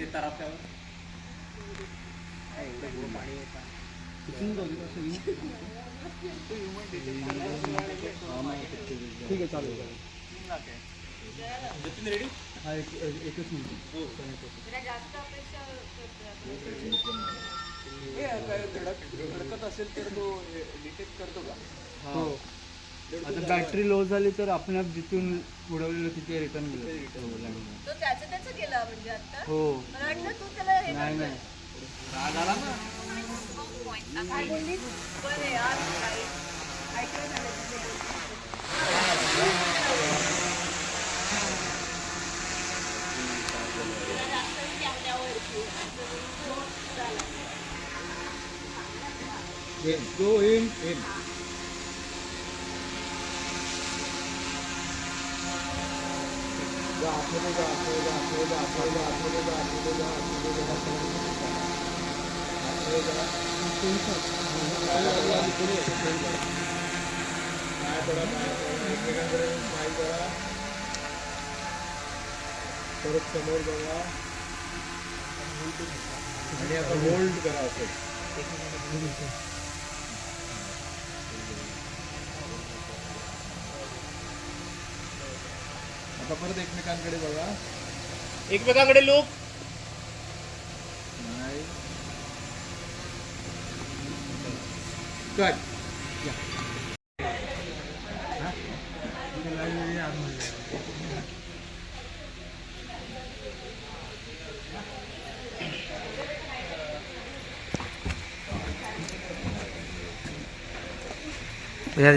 ते तराफ्यावर एवढं पाणी. ठीक आहे चालेल जतीन रेडी हा एक एकच मिनिट. हे. धडकत असेल तर तो डिटेक्ट करतो का? हो. आता बॅटरी लो झाली तर आपण जिथून उडवलेलं तिथे रिटर्न गेलं तो त्याचं त्याचं गेला म्हणजे आता? हो. मला वाटलं तू त्याला हे नाही नाही. राग आला ना? काय बोललीस बरं यार काय ऐकलं झालं तुझं. जरा जास्त कॅमेऱ्यावरती. चला. गो इन इन परत समोर बघा आणि आता होल्ड करा असेल आता परत एकमेकांकडे बघा. एकमेकांकडे लोक नाही. कट या.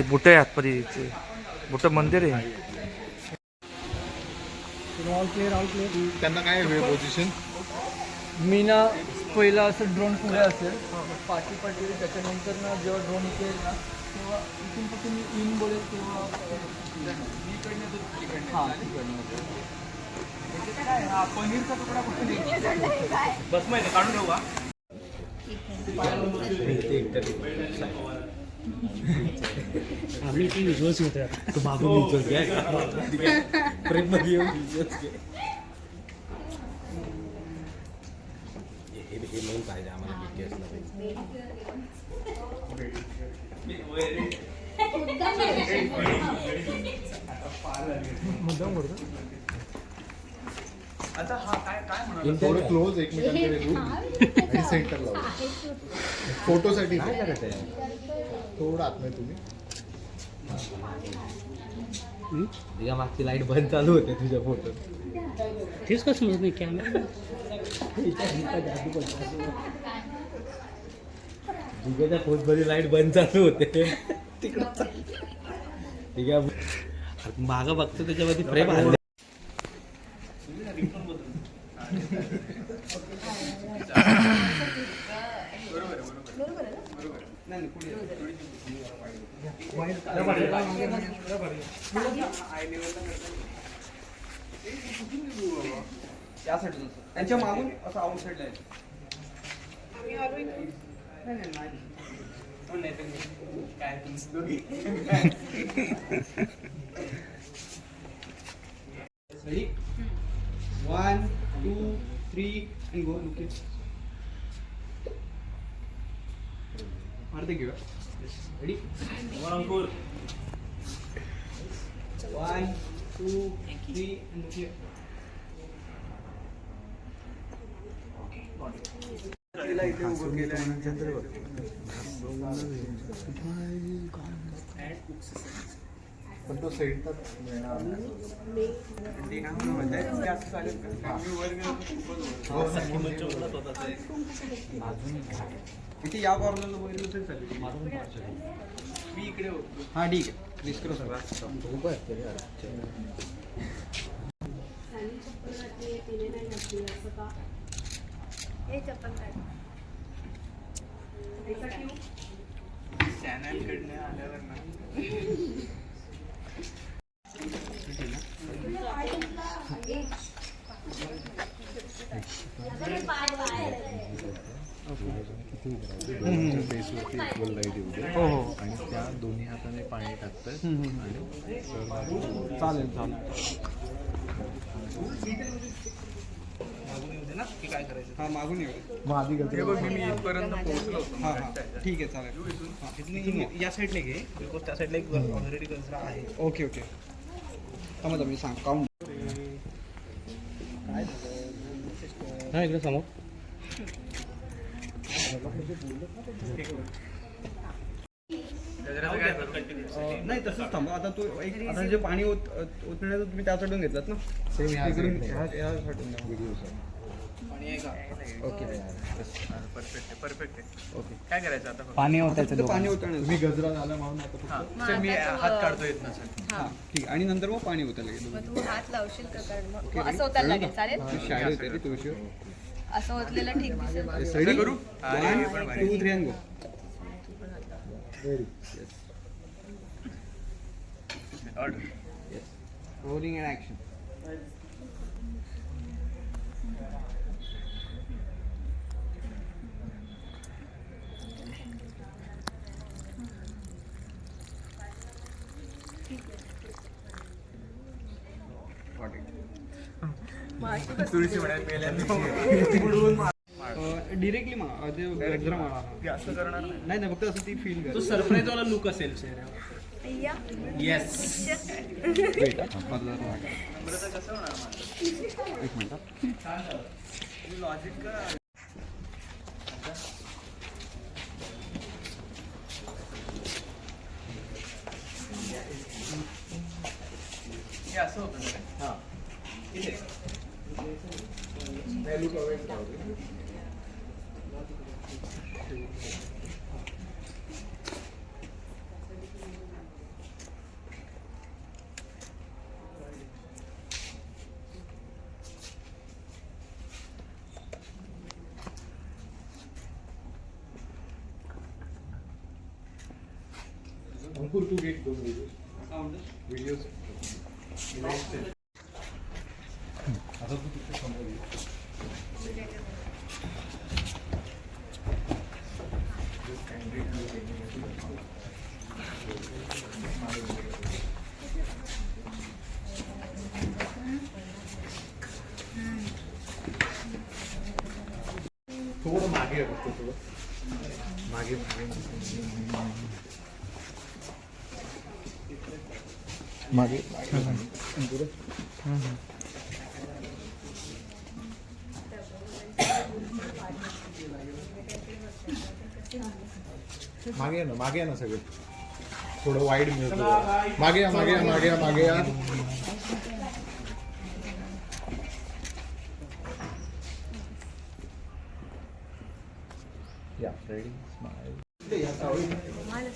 बुट आहे हातपती बुट मंदिर आहे. ऑल क्लिअर ऑल क्लिअर त्यांना काय हवे पोझिशन मी ना पहिला असं ड्रोन पुढे असेल. पाठी पाठी त्याच्यानंतर ना जेव्हा ड्रोन इथे येईल ना तेव्हा इथून कुठून मी इन बोलेल हां तिकडनं हा पनीरचा तुकडा कुठे बस माहिती काढून ठेवू का? आम्ही ती विश्वास घेतो बाबू प्रेममध्ये येऊन विश्वास घे. आता हा काय काय म्हणा थोडं क्लोज एकमेकांकडे येऊ आणि सेंटर लावू फोटोसाठी. थोडं आतमध्ये तुम्ही. तुझ्या मागची लाइट बंद चालू होते तुझ्या फोटो. तेच कसं म्हणत नाही कॅमेरा तुझ्याच्या फोनमध्ये लाइट बंद चालू होते. तिकडं ठीक आहे माग बघतो त्याच्यामध्ये प्रेम आलं या साईडला त्यांच्या मागून असं आउट साईडला आहे आम्ही आलो इकडून. नाही नाही नाही पण नाही तर मी- काय तुम्ही दोघी Ready? One, two, three, and go. Okay. मारते घेऊया ready one two three and okay तिला इथे उभं केलं पण तो सेंटर मिळणार नाही. ते काय म्हणत आहे ते असं चालेल का मी वर गेलो तर खूपच वर. इथे या कॉर्नरला वर गेलो तरी चालेल मी इकडे होतो हा ठीक आहे निष्क्रो सगळा हे चप्पल काय चॅनलकडनं आल्यावर ना बेसवरती इक्वल लाइट येऊ दे हो हो आणि त्या दोन्ही हाताने पाणी टाकतात आणि चालेल चालेल. मागून येऊ. दे ना की काय करायचं हा मागून येऊ दे मग आधी पोहोचलो हां हां. ठीक आहे चालेल. या साईडला घे. बिकॉज त्या साईडला एक ऑलरेडी कचरा आहे. Okay okay. थांबा मी सांग. काउंट हा इकडे समोर. नाही तसंच थांबा. आता तो एक आता जे पाणी ओत ओतण्याचं तुम्ही त्या साईडून घेतलात ना? सेम ह्या इकडून side ह्या ने. ह्या साईडून द्या. Video side. ओके परफेक्ट आहे परफेक्ट आहे. ओके काय करायचं आता फक्त? पाणी पाणी ओतण्याचं तुम्ही गजरा झाला म्हणून आता फक्त सर मी हात काढतो येत नसेल हां ठीक. आणि नंतर मग पाणी ओतायला गेलो मग तू हात लावशील का? कारण मग मग असं होताना लागेल. चालेल? शाळेत होते रे तुळशीवर असं ओतलेलं ठीक दिसेल. करू? Two three and go Ready. Order rolling and action तुळशी म्हणायला पहिल्यांदा डिरेक्टली मा ते गजरा मारा. ते असं करणार नाही. नाही नाही फक्त असं ती फील कर सरप्राईज वाला लुक असेल चेहऱ्यावर. अय्या. येस वेट एक मिनिट हे. असं होतं ना रे? अंकुर तू घेत दोन व्हिडिओ व्हिडिओ आता तू तिथे समोर ये. थोडं मागे आहे फक्त थोडं मागे मागे मागे. मागे या ना मागे या ना सगळे. थोडं वाईड मिळतं मागे या मागे या मागे या मागे या. या रेडी स्माइल मला